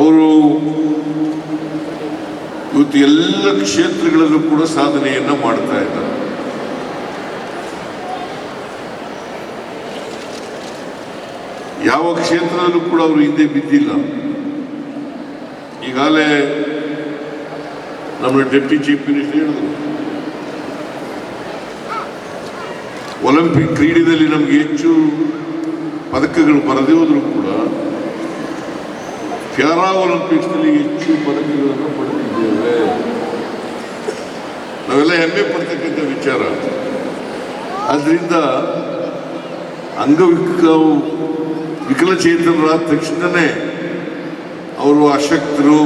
ಅವರು ಇವತ್ತು ಎಲ್ಲ ಕ್ಷೇತ್ರಗಳಲ್ಲೂ ಕೂಡ ಸಾಧನೆಯನ್ನು ಮಾಡ್ತಾ ಇದ್ದಾರೆ. ಯಾವ ಕ್ಷೇತ್ರದಲ್ಲೂ ಕೂಡ ಅವರು ಹಿಂದೆ ಬಿದ್ದಿಲ್ಲ. ಈಗಾಗಲೇ ನಮ್ಮ ಡೆಪ್ಟಿ ಚೀಫ್ ಮಿನಿಸ್ಟರ್ ಹೇಳಿದ್ರು. ಒಲಿಂಪಿಕ್ ಕ್ರೀಡೆಯಲ್ಲಿ ನಮಗೆ ಹೆಚ್ಚು ಪದಕಗಳು ಬರದೇ ಹೋದರೂ ಕೂಡ ಪ್ಯಾರಾ ಒಲಿಂಪಿಕ್ಸ್ನಲ್ಲಿ ಹೆಚ್ಚು ಪದಕಗಳನ್ನು ಪಡೆದಿದ್ದೇವೆ. ನಾವೆಲ್ಲ ಹೆಮ್ಮೆ ಪಡ್ತಕ್ಕಂಥ ವಿಚಾರ. ಆದ್ದರಿಂದ ಅಂಗವಿಕ ವಿಕಲಚೇತನರಾದ ತಕ್ಷಣವೇ ಅವರು ಅಶಕ್ತರು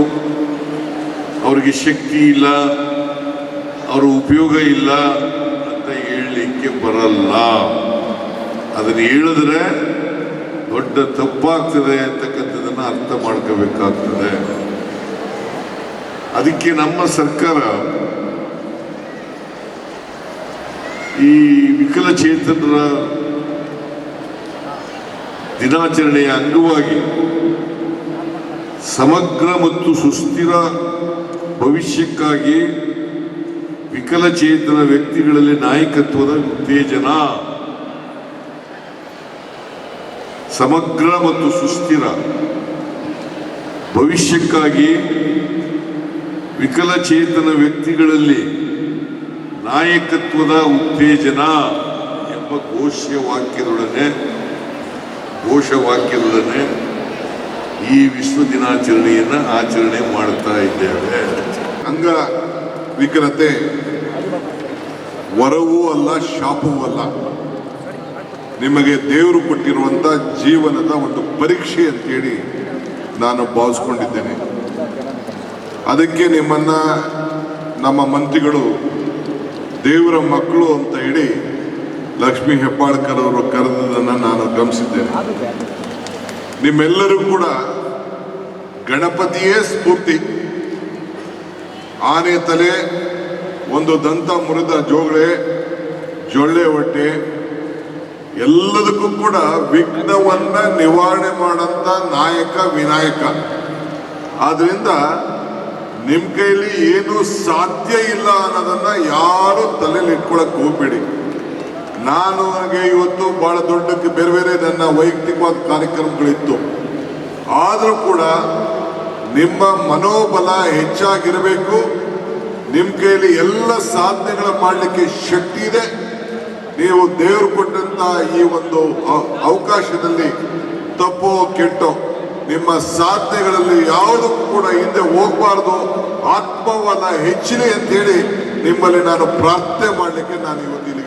ಅವರಿಗೆ ಶಕ್ತಿ ಇಲ್ಲ, ಅವರ ಉಪಯೋಗ ಇಲ್ಲ ಅಂತ ಹೇಳಲಿಕ್ಕೆ ಬರಲ್ಲ. ಅದನ್ನು ಹೇಳಿದ್ರೆ ದೊಡ್ಡ ತಪ್ಪಾಗ್ತದೆ ಅರ್ಥ ಮಾಡ್ಕೋಬೇಕಾಗ್ತದೆ. ಅದಕ್ಕೆ ನಮ್ಮ ಸರ್ಕಾರ ಈ ವಿಕಲಚೇತನರ ದಿನಾಚರಣೆಯ ಅಂಗವಾಗಿ ಸಮಗ್ರ ಮತ್ತು ಸುಸ್ಥಿರ ಭವಿಷ್ಯಕ್ಕಾಗಿ ವಿಕಲಚೇತನ ವ್ಯಕ್ತಿಗಳಲ್ಲಿ ನಾಯಕತ್ವದ ಉತ್ತೇಜನ, ಸಮಗ್ರ ಮತ್ತು ಸುಸ್ಥಿರ ಭವಿಷ್ಯಕ್ಕಾಗಿ ವಿಕಲಚೇತನ ವ್ಯಕ್ತಿಗಳಲ್ಲಿ ನಾಯಕತ್ವದ ಉತ್ತೇಜನ ಎಂಬ ಘೋಷ್ಯ ವಾಕ್ಯದೊಡನೆ ಘೋಷವಾಕ್ಯದೊಡನೆ ಈ ವಿಶ್ವ ದಿನಾಚರಣೆಯನ್ನು ಆಚರಣೆ ಮಾಡ್ತಾ ಇದ್ದೇವೆ. ಅಂಗ ವಿಕಲತೆ ವರವೂ ಅಲ್ಲ, ಶಾಪವೂ ಅಲ್ಲ. ನಿಮಗೆ ದೇವರು ಕೊಟ್ಟಿರುವಂಥ ಜೀವನದ ಒಂದು ಪರೀಕ್ಷೆ ಅಂತೇಳಿ ನಾನು ಭಾವಿಸ್ಕೊಂಡಿದ್ದೇನೆ. ಅದಕ್ಕೆ ನಿಮ್ಮನ್ನ ನಮ್ಮ ಮಂತ್ರಿಗಳು, ದೇವರ ಮಕ್ಕಳು ಅಂತ ಹೇಳಿ ಲಕ್ಷ್ಮೀ ಹೆಬ್ಬಾಳ್ಕರ್ ಅವರು ಕರೆದದನ್ನು ನಾನು ಗಮನಿಸಿದ್ದೇನೆ. ನಿಮ್ಮೆಲ್ಲರೂ ಕೂಡ ಗಣಪತಿಯೇ ಸ್ಫೂರ್ತಿ. ಆನೆ ತಲೆ, ಒಂದು ದಂತ ಮುರಿದ ಜೋಗಳೆ, ಜೊಳ್ಳೆ ಹೊಟ್ಟೆ ಎಲ್ಲದಕ್ಕೂ ಕೂಡ ವಿಘ್ನವನ್ನ ನಿವಾರಣೆ ಮಾಡಂತ ನಾಯಕ, ವಿನಾಯಕ. ಆದ್ರಿಂದ ನಿಮ್ ಕೈಲಿ ಏನು ಸಾಧ್ಯ ಇಲ್ಲ ಅನ್ನೋದನ್ನ ಯಾರು ತಲೆಯಲ್ಲಿ ಇಟ್ಕೊಳಕ್ ಹೋಗ್ಬೇಡಿ. ನಾನು ನನಗೆ ಇವತ್ತು ಬಹಳ ದೊಡ್ಡಕ್ಕೆ ಬೇರೆ ಬೇರೆ ನನ್ನ ವೈಯಕ್ತಿಕವಾದ ಕಾರ್ಯಕ್ರಮಗಳಿತ್ತು. ಆದರೂ ಕೂಡ ನಿಮ್ಮ ಮನೋಬಲ ಹೆಚ್ಚಾಗಿರಬೇಕು. ನಿಮ್ಮ ಕೈಯಲ್ಲಿ ಎಲ್ಲ ಸಾಧನೆಗಳ ಮಾಡಲಿಕ್ಕೆ ಶಕ್ತಿ ಇದೆ. ನೀವು ದೇವರು ಕೊಟ್ಟಂತ ಈ ಒಂದು ಅವ- ಅವಕಾಶದಲ್ಲಿ ತಪ್ಪೋ ಕೆಟ್ಟೋ, ನಿಮ್ಮ ಸಾಧ್ಯಗಳಲ್ಲಿ ಯಾವುದಕ್ಕೂ ಕೂಡ ಹಿಂದೆ ಹೋಗಬಾರ್ದು. ಆತ್ಮವನ್ನ ಹೆಚ್ಚಿನ ಅಂತ ಹೇಳಿ ನಿಮ್ಮಲ್ಲಿ ನಾನು ಪ್ರಾರ್ಥನೆ ಮಾಡಲಿಕ್ಕೆ ನಾನು ಇವತ್ತಿನ